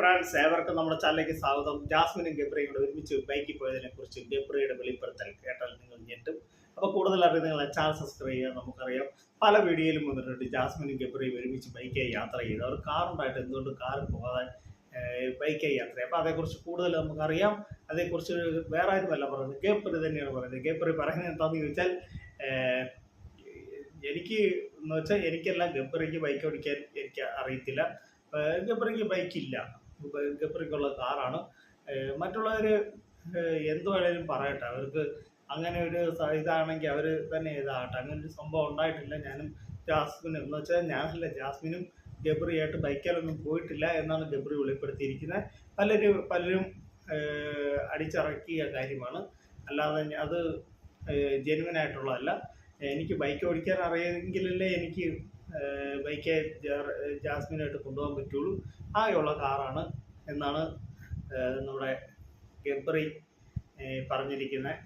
Friends ഏവർക്കും നമ്മുടെ ചാനലിലേക്ക് സ്വാഗതം. ജാസ്മിനും ഗബ്രയും കൂടെ ഒരുമിച്ച് ബൈക്കിൽ പോയതിനെ കുറിച്ച് ഗബ്രയുടെ വെളിപ്പെടുത്തൽ കേട്ടാൽ നിങ്ങൾ ഞെട്ടും. അപ്പോൾ കൂടുതൽ അറിയാൻ നിങ്ങൾ ചാനൽ സബ്സ്ക്രൈബ് ചെയ്യാൻ നമുക്കറിയാം. പല വീഡിയോയിലും വന്നിട്ടുണ്ട് ജാസ്മിനും ഗബ്രയും ഒരുമിച്ച് ബൈക്കായി യാത്ര ചെയ്ത്. അവർ കാറുണ്ടായിട്ട് എന്തുകൊണ്ട് കാറിൽ പോകാതെ ബൈക്കായി യാത്ര അപ്പോൾ അതേക്കുറിച്ച് കൂടുതൽ നമുക്കറിയാം. അതേക്കുറിച്ച് വേറെ ആരുമല്ല പറയുന്നത്. ഗബ്രി തന്നെയാണ് പറയുന്നത്. ഗബ്രി പറയുന്നത് എന്താണെന്ന് ചോദിച്ചാൽ എനിക്ക് എന്ന് വെച്ചാൽ എനിക്കെല്ലാം ഗബ്രിക്ക് ബൈക്ക് ഓടിക്കാൻ എനിക്ക് അറിയത്തില്ല. ഗബ്രിക്ക് ബൈക്കില്ല ഗബ്രിക്കുള്ള കാറാണ്. മറ്റുള്ളവർ എന്ത് വേണേലും പറയട്ടെ. അവർക്ക് അങ്ങനെ ഒരു ഇതാണെങ്കിൽ അവർ തന്നെ ഇതാകട്ടെ. അങ്ങനെ ഒരു സംഭവം ഉണ്ടായിട്ടില്ല. ഞാനും ജാസ്മിനും എന്ന് വെച്ചാൽ ഞാനല്ല ജാസ്മിനും ഗബ്രിയായിട്ട് ബൈക്കിലൊന്നും പോയിട്ടില്ല എന്നാണ് ഗബ്രി വെളിപ്പെടുത്തിയിരിക്കുന്നത്. പലരും പലരും അടിച്ചിറക്കിയ കാര്യമാണ്. അല്ലാതെ അത് ജെനുവൻ ആയിട്ടുള്ളതല്ല എനിക്ക് ബൈക്ക് ഓടിക്കാൻ അറിയാമെങ്കിലല്ലേ എനിക്ക് ബൈക്ക് ജാസ്മിനായിട്ട് കൊണ്ടുപോകാൻ പറ്റുള്ളൂ. ആകെയുള്ള കാറാണ് എന്നാണ് നമ്മുടെ ഗബ്രി പറഞ്ഞിരിക്കുന്നത്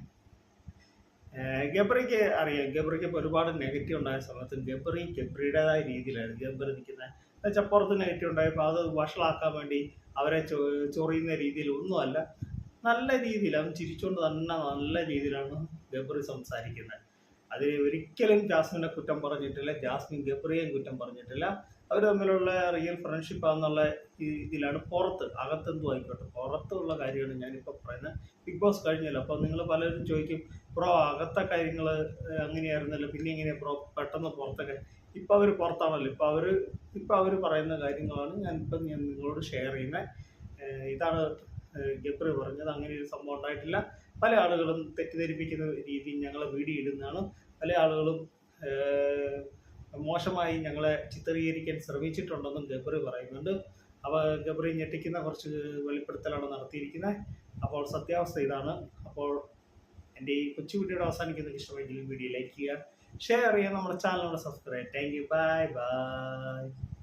ഗബ്രിക്ക് അറിയാം. ഗബ്രിക്ക് ഒരുപാട് നെഗറ്റീവ് ഉണ്ടായ സമയത്ത് ഗബ്രി ഗബ്രിയുടേതായ രീതിയിലാണ് ഗബ്രി നിൽക്കുന്നത് എന്നുവെച്ചാൽ നെഗറ്റീവ് ഉണ്ടായപ്പോൾ അത് വഷളാക്കാൻ വേണ്ടി അവരെ ചൊറിയുന്ന രീതിയിൽ ഒന്നുമല്ല. നല്ല രീതിയിൽ അവൻ ചിരിച്ചുകൊണ്ട് തന്നെ നല്ല രീതിയിലാണ് ഗബ്രി സംസാരിക്കുന്നത് അതിൽ ഒരിക്കലും ജാസ്മിനെ കുറ്റം പറഞ്ഞിട്ടില്ല ജാസ്മിൻ ഗബ്രിയെയും കുറ്റം പറഞ്ഞിട്ടില്ല. അവർ തമ്മിലുള്ള റിയൽ ഫ്രണ്ട്ഷിപ്പ് ആണെന്നുള്ള ഇതിലാണ് പുറത്ത് അകത്തെന്തും ആയിക്കോട്ടെ. പുറത്തുള്ള കാര്യമാണ് ഞാനിപ്പോൾ പറയുന്നത്. ബിഗ് ബോസ് കഴിഞ്ഞല്ലോ അപ്പോൾ നിങ്ങൾ പലരും ചോദിക്കും ബ്രോ അകത്തെ കാര്യങ്ങൾ അങ്ങനെയായിരുന്നല്ലോ പിന്നെ ഇങ്ങനെ ബ്രോ പെട്ടെന്ന് പുറത്തൊക്കെ? ഇപ്പോൾ അവർ പുറത്താണല്ലോ. ഇപ്പോൾ അവർ ഇപ്പോൾ അവർ പറയുന്ന കാര്യങ്ങളാണ് ഞാനിപ്പം ഞാൻ നിങ്ങളോട് ഷെയർ ചെയ്യുന്നത് ഇതാണ് ഗബ്രി പറഞ്ഞത്. അങ്ങനെ ഒരു സംഭവം ഉണ്ടായിട്ടില്ല. പല ആളുകളും തെറ്റിദ്ധരിപ്പിക്കുന്ന രീതിയിൽ ഞങ്ങളെ വീഡിയോ ഇടുന്നതാണ് പല ആളുകളും മോശമായി ഞങ്ങളെ ചിത്രീകരിക്കാൻ ശ്രമിച്ചിട്ടുണ്ടെന്നും ഗബ്രി പറയുന്നുണ്ട്. അവ ഗബ്രി ഞെട്ടിക്കുന്ന കുറച്ച് വെളിപ്പെടുത്തലാണ് നടത്തിയിരിക്കുന്നത്. അപ്പോൾ സത്യാവസ്ഥ ഇതാണ്. അപ്പോൾ എന്റെ ഈ കൊച്ചു വീഡിയോയുടെ അവസാനിക്കുന്ന ഇഷ്ടമെങ്കിലും വീഡിയോ ലൈക്ക് ചെയ്യുക ഷെയർ ചെയ്യുക നമ്മുടെ ചാനലിനോട് subscribe thank you. Bye bye.